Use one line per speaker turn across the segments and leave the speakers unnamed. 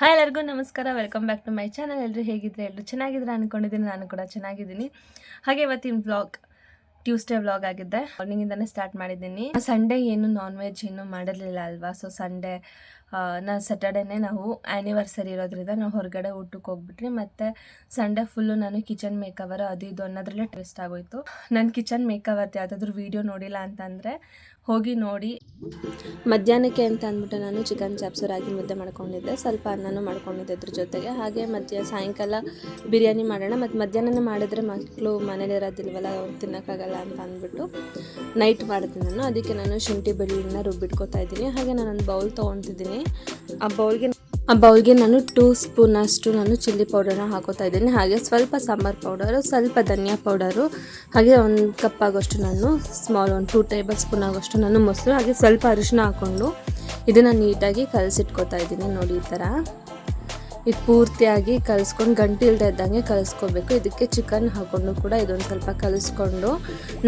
Hi ಎಲ್ಲರಿಗೂ ನಮಸ್ಕಾರ. Welcome back to my channel ಎಲ್ಲರೂ ಹೇಗಿದ್ರೆ? ಎಲ್ಲರೂ ಚೆನ್ನಾಗಿದ್ರೆ ಅಂದ್ಕೊಂಡಿದ್ದೀನಿ ನಾನು ಕೂಡ ಚೆನ್ನಾಗಿದ್ದೀನಿ. ಹಾಗೆ ಇವತ್ತಿನ ವ್ಲಾಗ್ ಟ್ಯೂಸ್ಡೇ ವ್ಲಾಗ್ ಆಗಿದ್ದೆ. ಮಾರ್ನಿಂಗಿಂದನೇ ಸ್ಟಾರ್ಟ್ ಮಾಡಿದ್ದೀನಿ. ಸಂಡೇ ಏನು ನಾನ್ ವೆಜ್ ಏನು ಮಾಡಿರಲಿಲ್ಲ ಅಲ್ವಾ? ಸೊ ಸಂಡೇ ನಾ ಸ್ಯಾಟರ್ಡೇನೇ ನಾವು ಆ್ಯನಿವರ್ಸರಿ ಇರೋದ್ರಿಂದ ನಾವು ಹೊರಗಡೆ ಊಟಕ್ಕೆ ಹೋಗ್ಬಿಟ್ರಿ ಮತ್ತು ಸಂಡೇ ಫುಲ್ಲು ನಾನು ಕಿಚನ್ ಮೇಕವರ್ ಅದು ಇದು ಅನ್ನೋದ್ರಲ್ಲೇ ಟ್ವಿಸ್ಟ್ ಆಗೋಯ್ತು. ನನ್ನ ಕಿಚನ್ ಮೇಕವರ್ದು ಯಾವುದಾದ್ರೂ ವೀಡಿಯೋ ನೋಡಿಲ್ಲ ಅಂತಂದರೆ ಹೋಗಿ ನೋಡಿ. ಮಧ್ಯಾಹ್ನಕ್ಕೆ ಅಂತ ಅಂದ್ಬಿಟ್ಟು ನಾನು ಚಿಕನ್ ಚಾಪ್ಸು ರಾಗಿ ಮುದ್ದೆ ಮಾಡ್ಕೊಂಡಿದ್ದೆ. ಸ್ವಲ್ಪ ಅನ್ನನೂ ಮಾಡ್ಕೊಂಡಿದ್ದೆ ಅದ್ರ ಜೊತೆಗೆ. ಹಾಗೆ ಮಧ್ಯ ಸಾಯಂಕಾಲ ಬಿರಿಯಾನಿ ಮಾಡೋಣ. ಮತ್ತು ಮಧ್ಯಾಹ್ನನೇ ಮಾಡಿದ್ರೆ ಮಕ್ಕಳು ಮನೇಲಿ ಇರೋದಿಲ್ವಲ್ಲ, ಅವ್ರು ತಿನ್ನೋಕ್ಕಾಗಲ್ಲ ಅಂತ ಅಂದ್ಬಿಟ್ಟು ನೈಟ್ ಮಾಡಿದೆ ನಾನು. ಅದಕ್ಕೆ ನಾನು ಶುಂಠಿ ಬೆಳ್ಳುಳ್ಳಿನ ರುಬ್ಬಿಟ್ಕೋತಾ ಇದ್ದೀನಿ. ಹಾಗೆ ನಾನೊಂದು ಬೌಲ್ ತೊಗೊತಿದ್ದೀನಿ. ಆ ಬೌಲ್ಗೆ ಆ ಬೌಲ್ಗೆ ನಾನು ಟೂ ಸ್ಪೂನ್ ಅಷ್ಟು ನಾನು ಚಿಲ್ಲಿ ಪೌಡರ್ನ ಹಾಕೋತಾ ಇದ್ದೀನಿ. ಹಾಗೆ ಸ್ವಲ್ಪ ಸಾಂಬಾರು ಪೌಡರು ಸ್ವಲ್ಪ ಧನಿಯಾ ಪೌಡರು ಹಾಗೆ ಒಂದು ಕಪ್ ಆಗೋಷ್ಟು ನಾನು ಸ್ಮಾಲ್ ಒಂದು ಟೂ ಟೇಬಲ್ ಸ್ಪೂನ್ ಆಗೋಷ್ಟು ನಾನು ಮೊಸರು, ಹಾಗೆ ಸ್ವಲ್ಪ ಅರಿಶಿನ ಹಾಕ್ಕೊಂಡು ಇದನ್ನು ನೀಟಾಗಿ ಕಲಸಿಟ್ಕೋತಾ ಇದ್ದೀನಿ ನೋಡಿ ಈ ಥರ. ಇದು ಪೂರ್ತಿಯಾಗಿ ಕಲಿಸ್ಕೊಂಡು ಗಂಟು ಇಲ್ಲದೆ ಇದ್ದಂಗೆ ಕಲಿಸ್ಕೋಬೇಕು. ಇದಕ್ಕೆ ಚಿಕನ್ ಹಾಕ್ಕೊಂಡು ಕೂಡ ಇದೊಂದು ಸ್ವಲ್ಪ ಕಲಿಸ್ಕೊಂಡು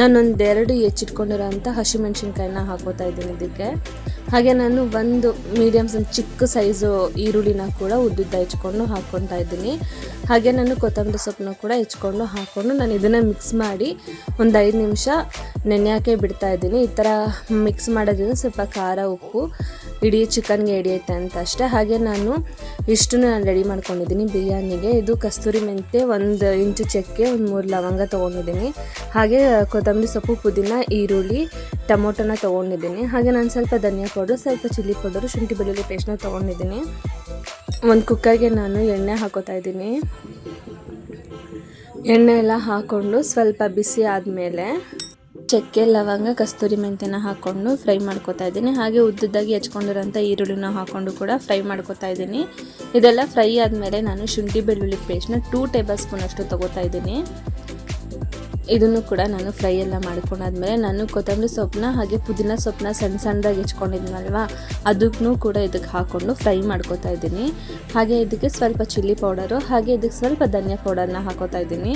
ನಾನೊಂದು ಎರಡು ಹೆಚ್ಚಿಟ್ಕೊಂಡಿರೋಂಥ ಹಸಿಮೆಣ್ಸಿನ್ಕಾಯಿನ ಹಾಕೋತಾ ಇದ್ದೀನಿ ಇದಕ್ಕೆ. ಹಾಗೆ ನಾನು ಒಂದು ಮೀಡಿಯಮ್ಸ್ ಒಂದು ಚಿಕ್ಕ ಸೈಜು ಈರುಳ್ಳಿನ ಕೂಡ ಉದ್ದುದ್ದ ಹೆಚ್ಕೊಂಡು ಹಾಕ್ಕೊತಾ ಇದ್ದೀನಿ. ಹಾಗೆ ನಾನು ಕೊತ್ತಂಬರಿ ಸೊಪ್ಪನ್ನ ಕೂಡ ಹೆಚ್ಕೊಂಡು ಹಾಕ್ಕೊಂಡು ನಾನು ಇದನ್ನು ಮಿಕ್ಸ್ ಮಾಡಿ ಒಂದು ಐದು ನಿಮಿಷ ನೆನೆಯೋಕೆ ಬಿಡ್ತಾ ಇದ್ದೀನಿ. ಈ ಥರ ಮಿಕ್ಸ್ ಮಾಡೋದ್ರಿಂದ ಸ್ವಲ್ಪ ಖಾರ, ಉಪ್ಪು ಇಡೀ ಚಿಕನ್ಗೆ ಹಿಡಿಯುತ್ತೆ ಅಂತ ಅಷ್ಟೇ. ಹಾಗೆ ನಾನು ಇಷ್ಟು ನಾನು ರೆಡಿ ಮಾಡ್ಕೊಂಡಿದ್ದೀನಿ. ಬಿರಿಯಾನಿಗೆ ಇದು ಕಸ್ತೂರಿ ಮೆಂತೆ ಒಂದು ಇಂಚು ಚಕ್ಕೆ, ಒಂದು ಮೂರು ಲವಂಗ ತೊಗೊಂಡಿದ್ದೀನಿ. ಹಾಗೆ ಕೊತ್ತಂಬರಿ ಸೊಪ್ಪು, ಪುದೀನ, ಈರುಳ್ಳಿ, ಟೊಮೊಟೊನ ತೊಗೊಂಡಿದ್ದೀನಿ. ಹಾಗೆ ನಾನು ಸ್ವಲ್ಪ ಧನಿಯಾ ಪೌಡ್ರು, ಸ್ವಲ್ಪ ಚಿಲ್ಲಿ ಪೌಡರು, ಶುಂಠಿ ಬೆಳ್ಳುಳ್ಳಿ ಪೇಸ್ಟ್ನ ತೊಗೊಂಡಿದ್ದೀನಿ. ಒಂದು ಕುಕ್ಕರ್ಗೆ ನಾನು ಎಣ್ಣೆ ಹಾಕೋತಾ ಇದ್ದೀನಿ. ಎಣ್ಣೆ ಎಲ್ಲ ಹಾಕ್ಕೊಂಡು ಸ್ವಲ್ಪ ಬಿಸಿ ಆದಮೇಲೆ ಚಕ್ಕೆ, ಲವಂಗ, ಕಸ್ತೂರಿ ಮೆಂತ್ಯನ ಹಾಕ್ಕೊಂಡು ಫ್ರೈ ಮಾಡ್ಕೋತಾ ಇದ್ದೀನಿ. ಹಾಗೆ ಉದ್ದುದ್ದಾಗಿ ಹೆಚ್ಕೊಂಡಿರೋಂಥ ಈರುಳ್ಳಿನ ಹಾಕ್ಕೊಂಡು ಕೂಡ ಫ್ರೈ ಮಾಡ್ಕೋತಾ ಇದ್ದೀನಿ. ಇದೆಲ್ಲ ಫ್ರೈ ಆದಮೇಲೆ ನಾನು ಶುಂಠಿ ಬೆಳ್ಳುಳ್ಳಿ ಪೇಸ್ಟ್ನ ಟೂ ಟೇಬಲ್ ಸ್ಪೂನ್ ಅಷ್ಟು ತೊಗೋತಾ ಇದ್ದೀನಿ. ಇದನ್ನು ಕೂಡ ನಾನು ಫ್ರೈ ಎಲ್ಲ ಮಾಡ್ಕೊಂಡಾದ್ಮೇಲೆ ನಾನು ಕೊತ್ತಂಬರಿ ಸೊಪ್ಪನ್ನ ಹಾಗೆ ಪುದೀನ ಸೊಪ್ಪನ್ನ ಸಣ್ಣ ಸಣ್ಣದಾಗಿ ಹೆಚ್ಕೊಂಡಿದ್ದೀನಲ್ವ ಅದಕ್ಕೂ ಕೂಡ ಇದಕ್ಕೆ ಹಾಕ್ಕೊಂಡು ಫ್ರೈ ಮಾಡ್ಕೋತಾ ಇದ್ದೀನಿ. ಹಾಗೆ ಇದಕ್ಕೆ ಸ್ವಲ್ಪ ಚಿಲ್ಲಿ ಪೌಡರು, ಹಾಗೆ ಇದಕ್ಕೆ ಸ್ವಲ್ಪ ಧನಿಯಾ ಪೌಡರ್ನ ಹಾಕೋತಾ ಇದ್ದೀನಿ.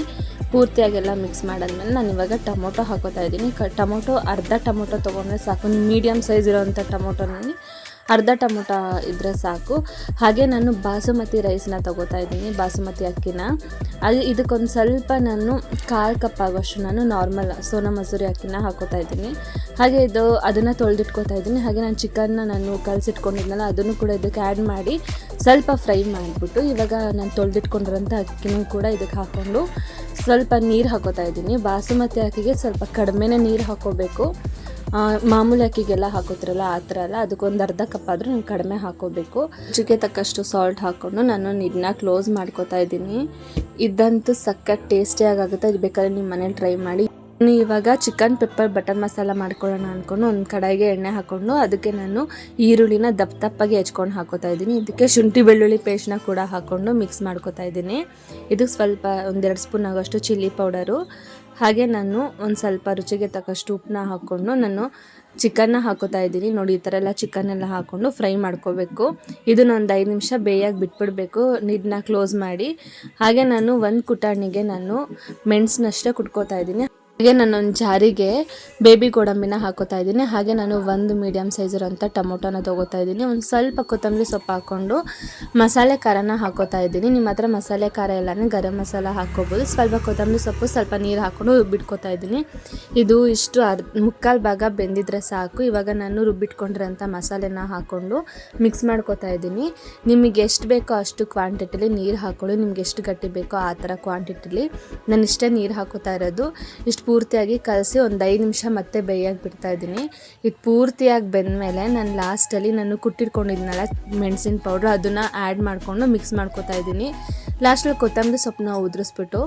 ಪೂರ್ತಿಯಾಗೆಲ್ಲ ಮಿಕ್ಸ್ ಮಾಡಾದ್ಮೇಲೆ ನಾನು ಇವಾಗ ಟೊಮೊಟೊ ಹಾಕೋತಾ ಇದ್ದೀನಿ. ಟೊಮೊಟೊ ಅರ್ಧ ಟೊಮೊಟೊ ತೊಗೊಂಡ್ರೆ ಸಾಕು. ಮೀಡಿಯಮ್ ಸೈಜ್ ಇರೋವಂಥ ಟೊಮೊಟೊನಲ್ಲಿ ಅರ್ಧ ಟೊಮೊಟ ಇದ್ದರೆ ಸಾಕು. ಹಾಗೆ ನಾನು ಬಾಸುಮತಿ ರೈಸ್ನ ತೊಗೋತಾ ಇದ್ದೀನಿ, ಬಾಸುಮತಿ ಅಕ್ಕಿನ. ಅದು ಇದಕ್ಕೊಂದು ಸ್ವಲ್ಪ ನಾನು ಕಾಲು ಕಪ್ ಆಗೋಷ್ಟು ನಾನು ನಾರ್ಮಲ್ ಸೋನಾ ಮಸೂರಿ ಅಕ್ಕಿನ ಹಾಕೋತಾ ಇದ್ದೀನಿ. ಹಾಗೆ ಇದು ಅದನ್ನು ತೊಳೆದಿಟ್ಕೋತಾ ಇದ್ದೀನಿ. ಹಾಗೆ ನಾನು ಚಿಕನ್ನ ನಾನು ಕಲಸಿಟ್ಕೊಂಡಿದ್ನಲ್ಲ, ಅದನ್ನು ಕೂಡ ಇದಕ್ಕೆ ಆ್ಯಡ್ ಮಾಡಿ ಸ್ವಲ್ಪ ಫ್ರೈ ಮಾಡಿಬಿಟ್ಟು ಇವಾಗ ನಾನು ತೊಳೆದಿಟ್ಕೊಂಡಿರೋಂಥ ಅಕ್ಕಿನೂ ಕೂಡ ಇದಕ್ಕೆ ಹಾಕ್ಕೊಂಡು ಸ್ವಲ್ಪ ನೀರು ಹಾಕೋತಾ ಇದ್ದೀನಿ. ಬಾಸುಮತಿ ಅಕ್ಕಿಗೆ ಸ್ವಲ್ಪ ಕಡಿಮೆನೇ ನೀರು ಹಾಕೋಬೇಕು. ಮಾಮೂಲಿ ಅಕ್ಕಿಗೆಲ್ಲ ಹಾಕೋತಿರಲ್ಲ ಆ ಥರ ಅಲ್ಲ ಅದಕ್ಕೊಂದು ಅರ್ಧ ಕಪ್ ಆದರೂ ನಾನು ಕಡಿಮೆ ಹಾಕೋಬೇಕು. ರುಚಿಗೆ ತಕ್ಕಷ್ಟು ಸಾಲ್ಟ್ ಹಾಕ್ಕೊಂಡು ನಾನು ಇದನ್ನ ಕ್ಲೋಸ್ ಮಾಡ್ಕೋತಾ ಇದ್ದೀನಿ. ಇದಂತೂ ಸಖತ್ ಟೇಸ್ಟಿಯಾಗಿ ಆಗುತ್ತೆ ಇದು ಬೇಕಾದ್ರೆ ನಿಮ್ಮ ಮನೇಲಿ ಟ್ರೈ ಮಾಡಿ. ಇವಾಗ ಚಿಕನ್ ಪೆಪ್ಪರ್ ಬಟರ್ ಮಸಾಲ ಮಾಡ್ಕೊಳ್ಳೋಣ ಅಂದ್ಕೊಂಡು ಒಂದು ಕಡಾಯಿಗೆ ಎಣ್ಣೆ ಹಾಕ್ಕೊಂಡು ಅದಕ್ಕೆ ನಾನು ಈರುಳ್ಳಿನ ದಪ್ಪ ದಪ್ಪಾಗಿ ಹೆಚ್ಕೊಂಡು ಹಾಕೋತಾ ಇದ್ದೀನಿ. ಇದಕ್ಕೆ ಶುಂಠಿ ಬೆಳ್ಳುಳ್ಳಿ ಪೇಸ್ಟ್ನ ಕೂಡ ಹಾಕ್ಕೊಂಡು ಮಿಕ್ಸ್ ಮಾಡ್ಕೋತಾ ಇದ್ದೀನಿ. ಇದಕ್ಕೆ ಸ್ವಲ್ಪ ಒಂದೆರಡು ಸ್ಪೂನ್ ಆಗೋಷ್ಟು ಚಿಲ್ಲಿ ಪೌಡರು ಹಾಗೆ ನಾನು ಒಂದು ಸ್ವಲ್ಪ ರುಚಿಗೆ ತಕ್ಕಷ್ಟು ಉಪ್ಪನ್ನ ಹಾಕ್ಕೊಂಡು ನಾನು ಚಿಕನ್ನ ಹಾಕೋತಾ ಇದ್ದೀನಿ. ನೋಡಿ, ಈ ಥರ ಎಲ್ಲ ಚಿಕನ್ನೆಲ್ಲ ಹಾಕ್ಕೊಂಡು ಫ್ರೈ ಮಾಡ್ಕೋಬೇಕು. ಇದನ್ನೊಂದು ಐದು ನಿಮಿಷ ಬೇಯಾಗಿ ಬಿಟ್ಬಿಡಬೇಕು. ನೀರನ್ನ ಕ್ಲೋಸ್ ಮಾಡಿ. ಹಾಗೆ ನಾನು ಒಂದು ಕುಟಾಣಿಗೆ ನಾನು ಮೆಣಸನ್ನಷ್ಟೇ ಕುಟ್ಕೋತಾ ಇದ್ದೀನಿ. ಹಾಗೆ ನಾನೊಂದು ಜಾರಿಗೆ ಬೇಬಿ ಗೋಡಂಬಿನ ಹಾಕೋತಾ ಇದ್ದೀನಿ. ಹಾಗೆ ನಾನು ಒಂದು ಮೀಡಿಯಮ್ ಸೈಜಿರೋಂಥ ಟೊಮೊಟೊನ ತೊಗೋತಾ ಇದ್ದೀನಿ. ಒಂದು ಸ್ವಲ್ಪ ಕೊತ್ತಂಬರಿ ಸೊಪ್ಪು ಹಾಕ್ಕೊಂಡು ಮಸಾಲೆ ಖಾರನ ಹಾಕೋತಾ ಇದ್ದೀನಿ. ನಿಮ್ಮ ಹತ್ರ ಮಸಾಲೆ ಖಾರ ಎಲ್ಲನೇ ಗರಂ ಮಸಾಲ ಹಾಕ್ಕೋಬೋದು. ಸ್ವಲ್ಪ ಕೊತ್ತಂಬರಿ ಸೊಪ್ಪು, ಸ್ವಲ್ಪ ನೀರು ಹಾಕ್ಕೊಂಡು ರುಬ್ಬಿಟ್ಕೋತಾ ಇದ್ದೀನಿ. ಇದು ಇಷ್ಟು ಅರ್ಧ ಮುಕ್ಕಾಲು ಭಾಗ ಬೆಂದಿದ್ರೆ ಸಾಕು. ಇವಾಗ ನಾನು ರುಬ್ಬಿಟ್ಕೊಂಡಿರೋಂಥ ಮಸಾಲೆನ ಹಾಕ್ಕೊಂಡು ಮಿಕ್ಸ್ ಮಾಡ್ಕೋತಾ ಇದ್ದೀನಿ. ನಿಮಗೆ ಎಷ್ಟು ಬೇಕೋ ಅಷ್ಟು ಕ್ವಾಂಟಿಟಿಲಿ ನೀರು ಹಾಕ್ಕೊಳ್ಳಿ. ನಿಮ್ಗೆ ಎಷ್ಟು ಗಟ್ಟಿ ಬೇಕೋ ಆ ಥರ ಕ್ವಾಂಟಿಟಿಲಿ ನಾನು ಇಷ್ಟೇ ನೀರು ಹಾಕೋತಾ ಇರೋದು. ಇಷ್ಟು ಪೂರ್ತಿಯಾಗಿ ಕಲಸಿ ಒಂದು ಐದು ನಿಮಿಷ ಮತ್ತೆ ಬೇಯಾಗಿ ಬಿಡ್ತಾ ಇದ್ದೀನಿ. ಇದು ಪೂರ್ತಿಯಾಗಿ ಬೆಂದಮೇಲೆ ನಾನು ಲಾಸ್ಟಲ್ಲಿ ನಾನು ಕುಟ್ಟಿಟ್ಕೊಂಡಿದ್ನಲ್ಲ ಮೆಣಸಿನ ಪೌಡ್ರ್ ಅದನ್ನು ಆ್ಯಡ್ ಮಾಡಿಕೊಂಡು ಮಿಕ್ಸ್ ಮಾಡ್ಕೊತಾ ಇದ್ದೀನಿ. ಲಾಸ್ಟಲ್ಲಿ ಕೊತ್ತಂಬರಿ ಸೊಪ್ಪನ್ನ ಉದುರಿಸ್ಬಿಟ್ಟು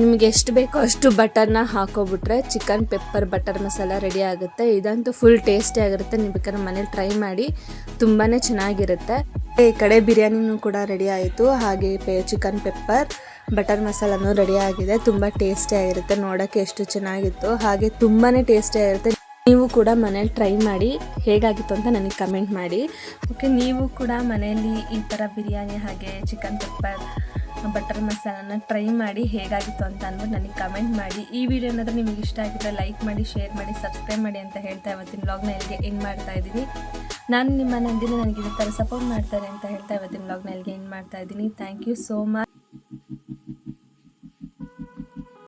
ನಿಮಗೆ ಎಷ್ಟು ಬೇಕೋ ಅಷ್ಟು ಬಟರ್ನ ಹಾಕೋಬಿಟ್ರೆ chicken pepper, butter masala ready ಆಗುತ್ತೆ. ಇದಂತೂ ಫುಲ್ ಟೇಸ್ಟಿ ಆಗಿರುತ್ತೆ. ನೀವು ಬೇಕಾದ್ರೆ ಮನೇಲಿ ಟ್ರೈ ಮಾಡಿ ತುಂಬಾ ಚೆನ್ನಾಗಿರುತ್ತೆ. ಈ ಕಡೆ ಬಿರಿಯಾನಿನೂ ಕೂಡ ರೆಡಿ ಆಯಿತು. ಹಾಗೆ ಪೇ ಚಿಕನ್ ಪೆಪ್ಪರ್ ಬಟರ್ ಮಸಾಲನೂ ರೆಡಿ ಆಗಿದೆ. ತುಂಬ ಟೇಸ್ಟಿಯಾಗಿರುತ್ತೆ ನೋಡೋಕ್ಕೆ ಎಷ್ಟು ಚೆನ್ನಾಗಿತ್ತು. ಹಾಗೆ ತುಂಬಾ ಟೇಸ್ಟಿಯಾಗಿರುತ್ತೆ ನೀವು ಕೂಡ ಮನೇಲಿ ಟ್ರೈ ಮಾಡಿ ಹೇಗಾಗಿತ್ತು ಅಂತ ನನಗೆ ಕಮೆಂಟ್ ಮಾಡಿ. ಓಕೆ ನೀವು ಕೂಡ ಮನೆಯಲ್ಲಿ ಈ ಥರ ಬಿರಿಯಾನಿ ಹಾಗೆ ಚಿಕನ್ ಪೆಪ್ಪರ್ ಬಟರ್ ಮಸಾಲನ ಟ್ರೈ ಮಾಡಿ ಹೇಗಾಗಿತ್ತು ಅಂತ ಅಂದ್ಬಿಟ್ಟು ನನಗೆ ಕಮೆಂಟ್ ಮಾಡಿ. ಈ ವಿಡಿಯೋ ಏನಾದರೂ ನಿಮಗೆ ಇಷ್ಟ ಆಗಿದ್ರೆ ಲೈಕ್ ಮಾಡಿ ಶೇರ್ ಮಾಡಿ ಸಬ್ಸ್ಕ್ರೈಬ್ ಮಾಡಿ ಅಂತ ಹೇಳ್ತಾ ಇವತ್ತಿನ ವ್ಲಾಗ್ನ ಇಲ್ಲಿಗೆ ಎಂಡ್ ಮಾಡ್ತಾ ಇದ್ದೀನಿ. ನಾನು ನಿಮ್ಮ ನಂದಿನ. ನನಗೆ ಇದೇ ಥರ ಸಪೋರ್ಟ್ ಮಾಡ್ತಾರೆ ಅಂತ ಹೇಳ್ತಾ ಇವತ್ತಿನ ವ್ಲಾಗ್ನ ಇಲ್ಲಿಗೆ ಮಾಡ್ತಾ ಇದ್ದೀನಿ. Thank you so much